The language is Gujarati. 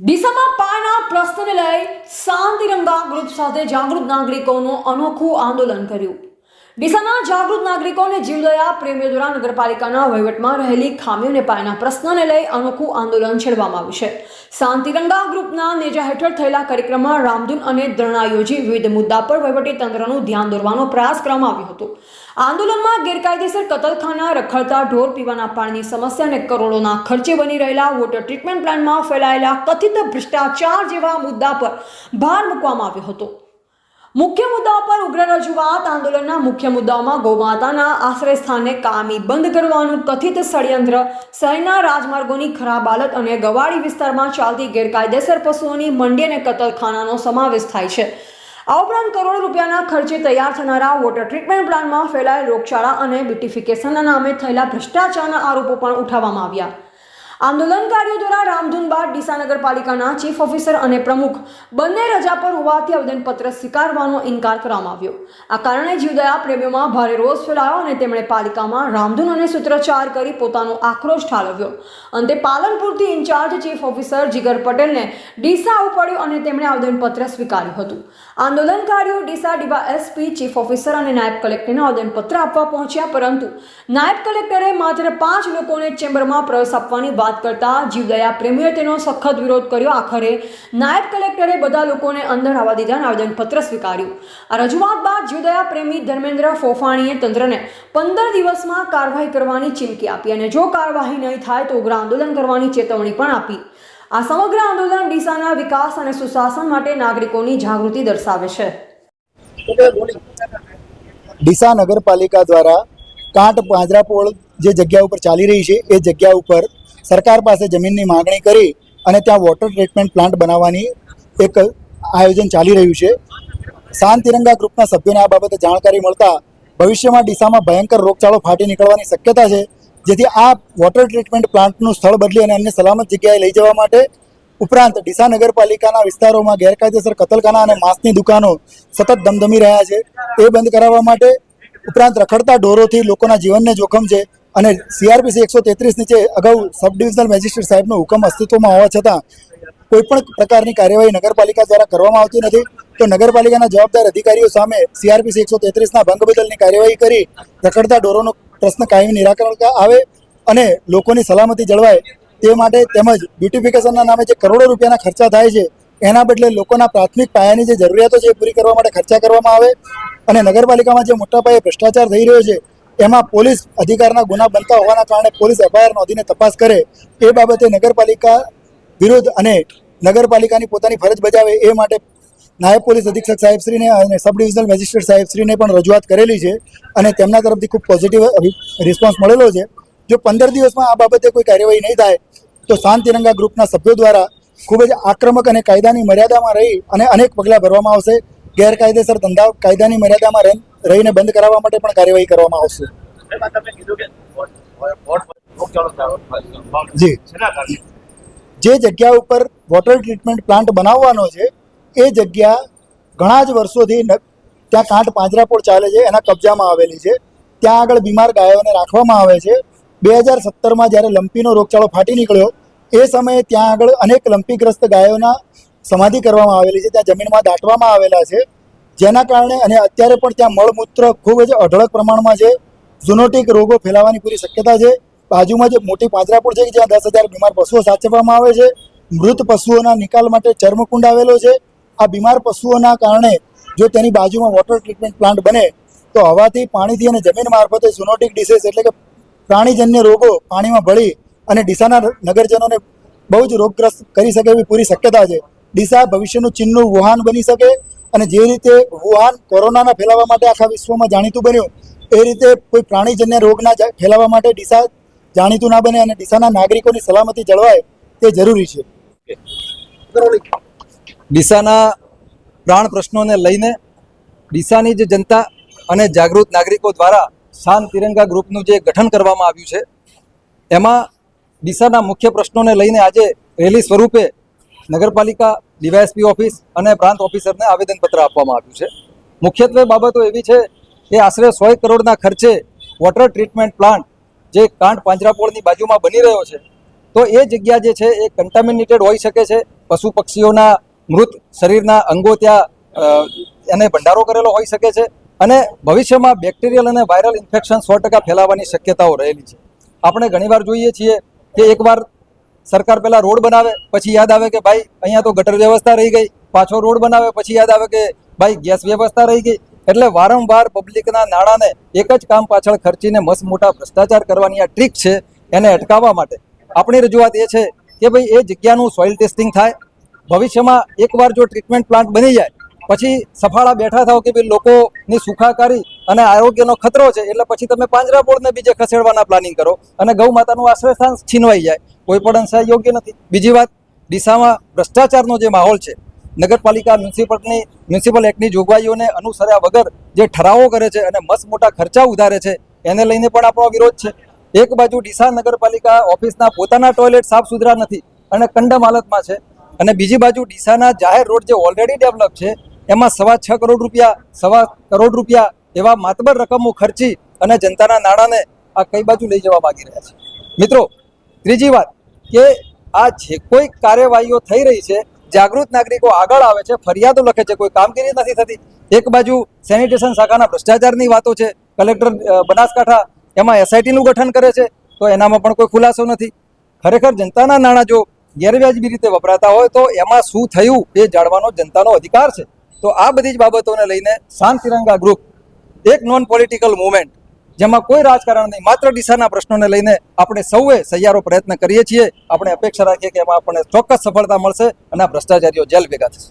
ડીસામાં પાના પ્રશ્નને લઈ શાંતિરંગા ગ્રુપ સાથે જાગૃત નાગરિકોનું અનોખું આંદોલન કર્યું ડીસાના જાગૃત નાગરિકોને જીવદયા પ્રેમીઓ દ્વારા નગરપાલિકાના વહીવટમાં રહેલી ખામીઓને પાયાના પ્રશ્નને લઈ અનોખું આંદોલન છેડવામાં આવ્યું છે શાંતિરંગા ગ્રુપના નેજા હેઠળ થયેલા કાર્યક્રમમાં રામધૂન અને ધરણા યોજી વિવિધ મુદ્દા પર વહીવટી તંત્રનું ધ્યાન દોરવાનો પ્રયાસ કરવામાં આવ્યો હતો આંદોલનમાં ગેરકાયદેસર કતલખાના, રખડતા, ઢોર પીવાના પાણીની સમસ્યા અને કરોડોના ખર્ચે બની રહેલા વોટર ટ્રીટમેન્ટ પ્લાન્ટમાં ફેલાયેલા કથિત ભ્રષ્ટાચાર જેવા મુદ્દા પર ભાર મૂકવામાં આવ્યો હતો. મુખ્ય મુદ્દાઓ પર ઉગ્ર રજૂઆત, આંદોલનના મુખ્ય મુદ્દાઓમાં ગૌમાતાના આશ્રય સ્થાને કામી બંધ કરવાનું, કથિત ષડયંત્ર, શહેરના રાજમાર્ગોની ખરાબ હાલત અને ગવાડી વિસ્તારમાં ચાલતી ગેરકાયદેસર પશુઓની મંડી અને કતલખાનાનો સમાવેશ થાય છે. આ ઉપરાંત કરોડો રૂપિયાના ખર્ચે તૈયાર થનારા વોટર ટ્રીટમેન્ટ પ્લાન્ટમાં ફેલાયેલ રોગચાળા અને બ્યુટિફિકેશનના નામે થયેલા ભ્રષ્ટાચારના આરોપો પણ ઉઠાવવામાં આવ્યા. આંદોલનકારીઓ દ્વારા રામધૂન બાદ ડીસા નગરપાલિકાના ચીફ ઓફિસર અને પ્રમુખ બંને રજા પર હોવાથી આવેદનપત્ર સ્વીકારવાનો ઇનકાર કરવામાં આવ્યો. આ કારણે જીવદયા પ્રેમીઓમાં ભારે રોષ ફેલાયો અને તેમણે પાલિકામાં રામધૂન અને સૂત્રોચ્ચાર કરી પોતાનો આક્રોશ ઠાલવ્યો. અંતે પાલનપુરથી in charge chief officer Jigar પટેલને ડીસા આવવું પડ્યું અને તેમણે આવેદનપત્ર સ્વીકાર્યું હતું. આંદોલનકારીઓ ડીસા ડીવા એસપી, ચીફ ઓફિસર અને નાયબ કલેક્ટરને આવેદનપત્ર આપવા પહોંચ્યા, પરંતુ નાયબ કલેક્ટરે માત્ર પાંચ લોકોને ચેમ્બરમાં પ્રવેશ આપવાની વાત કરતા જીવદયા પ્રેમીએ તેનો સખત વિરોધ કર્યો. આખરે નાયબ કલેક્ટરે બધા લોકોને અંદર આવવા દીધા આવેદનપત્ર સ્વીકાર્યું. આ રજૂઆત બાદ જીવદયા પ્રેમી ધર્મેન્દ્ર ફોફાણીએ તંત્રને પંદર દિવસમાં કાર્યવાહી કરવાની ચીમકી આપી અને જો કાર્યવાહી નહીં થાય તો ઉગ્ર આંદોલન કરવાની ચેતવણી પણ આપી. આ સમગ્ર આંદોલન ડીસાના વિકાસ અને સુશાસન માટે નાગરિકોની જાગૃતિ દર્શાવે છે. ડીસા નગરપાલિકા દ્વારા કાંટ પાંજરાપોળ જે જગ્યા ઉપર ચાલી રહી છે, એ જગ્યા ઉપર સરકાર પાસે જમીનની માગણી કરી અને ત્યાં વોટર ટ્રીટમેન્ટ પ્લાન્ટ બનાવવાની એક આયોજન ચાલી રહ્યું છે. શાંત તિરંગા ગ્રુપના સભ્યોને આ બાબતે જાણકારી મળતા ભવિષ્યમાં ડીસામાં ભયંકર રોગચાળો ફાટી નીકળવાની શક્યતા છે. જેથી આ વોટર ટ્રીટમેન્ટ પ્લાન્ટનું સ્થળ બદલી અને અન્ય સલામત જગ્યાએ લઈ જવા માટે ઉપરાંત ડીસા નગરપાલિકાના વિસ્તારોમાં ગેરકાયદેસર કતલખાના અને માંસની દુકાનો સતત ધમધમી રહ્યા છે. એ બંધ કરાવવા માટે ઉપરાંત રખડતા ઢોરોથી લોકોના જીવનને જોખમ છે. અને સીઆરપીસી એકસો તેત્રીસ નીચે અગાઉ સબ ડિવિઝનલ મેજિસ્ટ્રેટ સાહેબનો હુકમ અસ્તિત્વમાં હોવા છતાં કોઈપણ પ્રકારની કાર્યવાહી નગરપાલિકા દ્વારા કરવામાં આવતી નથી. તો નગરપાલિકાના જવાબદાર અધિકારીઓ સામે સીઆરપીસી એકસો તેત્રીસના ભંગ બદલની કાર્યવાહી કરી રખડતા ઢોરોનો પ્રશ્ન કાયમી નિરાકરણ આવે અને લોકોની સલામતી જળવાય તે માટે તેમજ બ્યુટિફિકેશનના નામે જે કરોડો રૂપિયાના ખર્ચા થાય છે, એના બદલે લોકોના પ્રાથમિક પાયાની જે જરૂરિયાતો છે એ પૂરી કરવા માટે ખર્ચા કરવામાં આવે. અને નગરપાલિકામાં જે મોટા પાયે ભ્રષ્ટાચાર થઈ રહ્યો છે એમાં પોલીસ અધિકારના ગુના બનતા હોવાના કારણે પોલીસ એફઆઈઆર નોંધીને તપાસ કરે એ બાબતે નગરપાલિકા વિરુદ્ધ અને નગરપાલિકાની પોતાની ફરજ બજાવે એ માટે નાયબ પોલીસ અધિક્ષક સાહેબશ્રીને અને સબ ડિવિઝનલ મેજિસ્ટ્રેટ સાહેબશ્રીને પણ રજૂઆત કરેલી છે અને તેમના તરફથી ખૂબ પોઝિટિવ રિસ્પોન્સ મળેલો છે. જો પંદર દિવસમાં આ બાબતે કોઈ કાર્યવાહી નહીં થાય, તો શાંત તિરંગા ગ્રુપના સભ્યો દ્વારા ખૂબ જ આક્રમક અને કાયદાની મર્યાદામાં રહી અને અનેક પગલાં ભરવામાં આવશે. ગેરકાયદેસર ધંધા કાયદાની મર્યાદામાં રહી- રહીને બંધ કરાવવા માટે પણ કાર્યવાહી કરવામાં આવશે. જી. જે જગ્યા ઉપર વોટર ટ્રીટમેન્ટ પ્લાન્ટ બનાવવાનો છે એ જગ્યા ઘણા જ વર્ષોથી ત્યાં કાંઠ પાંજરાપોળ ચાલે છે એના કબજામાં આવેલી છે ત્યાં આગળ બીમાર ગાયોને રાખવામાં આવે છે બે હજાર સત્તરમાં જ્યારે લંપીનો રોગચાળો ફાટી નીકળ્યો એ સમયે ત્યાં આગળ અનેક લંપીગ્રસ્ત ગાયોના સમાધિ કરવામાં આવેલી છે, ત્યાં જમીનમાં દાટવામાં આવેલા છે. જેના કારણે અને અત્યારે પણ ત્યાં મળમૂત્ર ખૂબ જ અઢળક પ્રમાણમાં છે. ઝુનોટિક રોગો ફેલાવાની પૂરી શક્યતા છે. બાજુમાં જે મોટી પાંજરાપોળ છે કે જ્યાં દસ હજાર બીમાર પશુઓ સાચવવામાં આવે છે. મૃત પશુઓના નિકાલ માટે ચર્મકુંડ આવેલો છે. આ બીમાર પશુઓના કારણે જો તેની બાજુમાં વોટર ટ્રીટમેન્ટ પ્લાન્ટ બને, તો હવાથી પાણીથી અને જમીન મારફતે ઝુનોટિક ડિસીઝ એટલે કે પ્રાણીજન્ય રોગો પાણીમાં ભળી અને ડીસાના નગરજનોને બહુ જ રોગગ્રસ્ત કરી શકે એવી પૂરી શક્યતા છે. ડીસા ભવિષ્યનું ચીનનું વુહાન બની શકે અને જે રીતે વુહાન કોરોનાના ફેલાવા માટે આખા વિશ્વમાં જાણીતું બન્યું, એ રીતે કોઈ પ્રાણીજન્ય રોગના ફેલાવા માટે ડીસા જાણીતું ના બને અને ડીસાના નાગરિકોની સલામતી જળવાય, તે જરૂરી છે. ડીસાના પ્રાણ પ્રશ્નોને લઈને ડીસાની જે જનતા અને જાગૃત નાગરિકો દ્વારા શાન તિરંગા ગ્રુપનું જે ગઠન કરવામાં આવ્યું છે, એમાં ડીસાના મુખ્ય પ્રશ્નોને લઈને આજે રેલી સ્વરૂપે નગરપાલિકા, ડીવાયએસપી ઓફિસ અને પ્રાંત ઓફિસરને આવેદનપત્ર આપવામાં આવ્યું છે. મુખ્યત્વે બાબતો એવી છે કે આશરે સો કરોડના ખર્ચે વોટર ટ્રીટમેન્ટ પ્લાન્ટ જે કાંઠ પાંજરાપોળની બાજુમાં બની રહ્યો છે, તો એ જગ્યા જે છે એ કન્ટામિનેટેડ હોઈ શકે છે. પશુ પક્ષીઓના મૃત શરીરના અંગો ત્યાં એને ભંડારો કરેલો હોઈ શકે છે અને ભવિષ્યમાં બેક્ટેરિયલ અને વાયરલ ઇન્ફેક્શન સો ટકા ફેલાવાની શક્યતાઓ રહેલી છે. આપણે ઘણીવાર જોઈએ છીએ કે એકવાર સરકાર પહેલાં રોડ બનાવે, પછી યાદ આવે કે ભાઈ, અહીંયા તો ગટર વ્યવસ્થા રહી ગઈ. પાછો રોડ બનાવે, પછી યાદ આવે કે ભાઈ, ગેસ વ્યવસ્થા રહી ગઈ. એટલે વારંવાર પબ્લિકના નાણાંને એક જ કામ પાછળ ખર્ચીને મસ્ત મોટા ભ્રષ્ટાચાર કરવાની આ ટ્રીક છે, એને અટકાવવા માટે. આપણી રજૂઆત એ છે કે ભાઈ, એ જગ્યાનું સોઇલ ટેસ્ટિંગ થાય. ભવિષ્યમાં એકવાર જો ટ્રીટમેન્ટ પ્લાન્ટ બની જાય, પછી સફાળા બેઠા થાવ કે ભાઈ, લોકોની સુખાકારી અને આરોગ્યનો ખતરો છે, એટલે પછી તમે પાંજરાપોળને બીજે ખસેડવાના પ્લાનિંગ કરો. અને ગૌ માતાનું આશ્રયસ્થાન છીનવાઈ જાય. કોઈ પણ અંશે યોગ્ય નથી. બીજી વાત ડીસામાં ભ્રષ્ટાચારનો જે માહોલ છે, નગરપાલિકા મ્યુનિસિપલની, મ્યુનિસિપલ એક્ટની જોગવાઈઓને અનુસર્યા વગર જે ઠરાવો કરે છે અને મસ્ત મોટા ખર્ચા ઉધારે છે, એને લઈને પણ આપણો વિરોધ છે. એક બાજુ ડીસા નગરપાલિકા ઓફિસના પોતાના ટોયલેટ સાફ સુથરા નથી અને કંડમ હાલતમાં છે અને બીજી બાજુ ડીસાના જાહેર રોડ જે ઓલરેડી ડેવલપ છે, એમાં સવા છ કરોડ રૂપિયા, સવા કરોડ રૂપિયા એવા માતબર રકમો ખર્ચી અને જનતાના નાણાંને આ કઈ બાજુ લઈ જવા માંગી રહ્યા છે. મિત્રો, ત્રીજી વાત કે આ જે કોઈ કાર્યવાહીઓ થઈ રહી છે, જાગૃત નાગરિકો આગળ આવે છે, ફરિયાદો લખે છે, કોઈ કામગીરી નથી થતી, એક બાજુ સેનિટેશન શાખાના ભ્રષ્ટાચારની વાતો છે, કલેક્ટર બનાસકાંઠા એમાં એસઆઈટીનું ગઠન કરે છે, તો એનામાં પણ કોઈ ખુલાસો નથી. ખરેખર જનતાના નાણાં જો ગેરવ્યાજબી રીતે વપરાતા હોય, તો એમાં શું થયું એ જાણવાનો જનતાનો અધિકાર છે. તો આ બધી જ બાબતોને લઈને શાંત તિરંગા ગ્રુપ એક નોન પોલિટિકલ મુવમેન્ટ જેમાં કોઈ રાજકારણ નહીં, માત્ર ડીસાના પ્રશ્નોને લઈને આપણે સૌએ સહિયારો પ્રયત્ન કરીએ છીએ. આપણે અપેક્ષા રાખીએ કે એમાં આપણને ચોક્કસ સફળતા મળશે અને આ ભ્રષ્ટાચારીઓ જેલ ભેગા થશે.